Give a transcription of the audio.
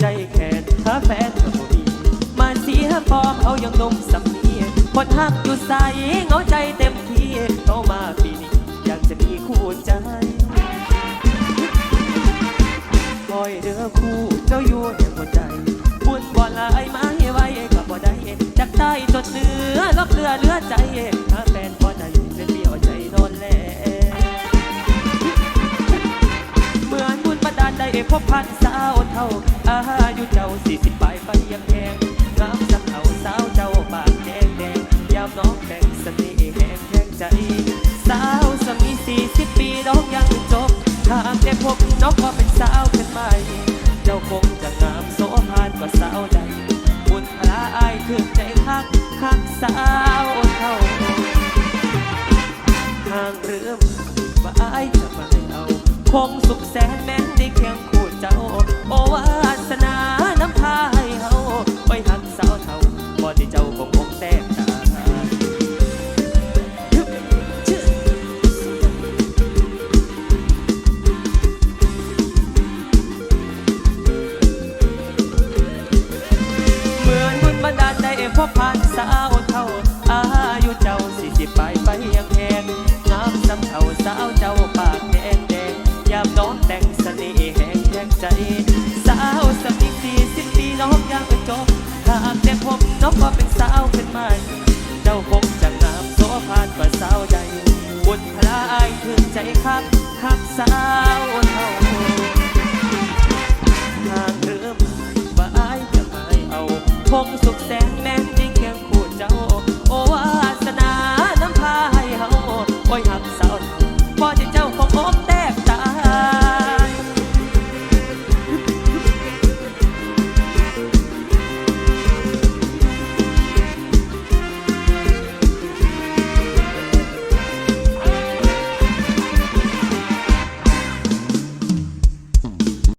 ได้แค่หาแฟนก็บ่มีมาเสียพอเขายังนมสำนีคนหักอยู่ใสเงาใจเต็มที่เขามาปีนี้ อยากจะมีคู่ใจคอยเดือคู่เจ้าอยู่ในหัวใจบุญบ่ลายไม้ไว้กับบ่ได้จากใต้จดเหนือรับเรือเรือใจหาแฟนบ่ได้เป็นเดียวใจนอนแลเหมือนบุญบันดาลได้พบพันสาวเท่า ใจสาวสมีสี่สิบปีน้องยังจบหากได้พบน้องก็เป็นสาวขึ้นใหม่เจ้าคงจะงามโสภานกว่าสาวใดบุญพลาอายถึงใจคักคักสาวเท่าทางเรื่องว่าอายจะมาเอา คงสุขแสนแม้นได้เคียงคู่เจ้าโอวาสนา พบผ่านสาวเท่า อายุเจ้าสี่สิบปไปยังแพงงามสำเท่าสาวเจ้าปากแดงแดงยามน้องแต่งเสน่ห์แห่งแทงใจ สาวสักอีสี่สิบปีน้องยังจบหากแต่พบน้องก็เป็นสาวขึ้นมาเจ้าคงจะงามโสภานกว่าสาวใหญ่บุญพระอายถึงใจครับคักสาวเท่าทางเธอหมว่าอายจะไม่เอาคงสุขแสน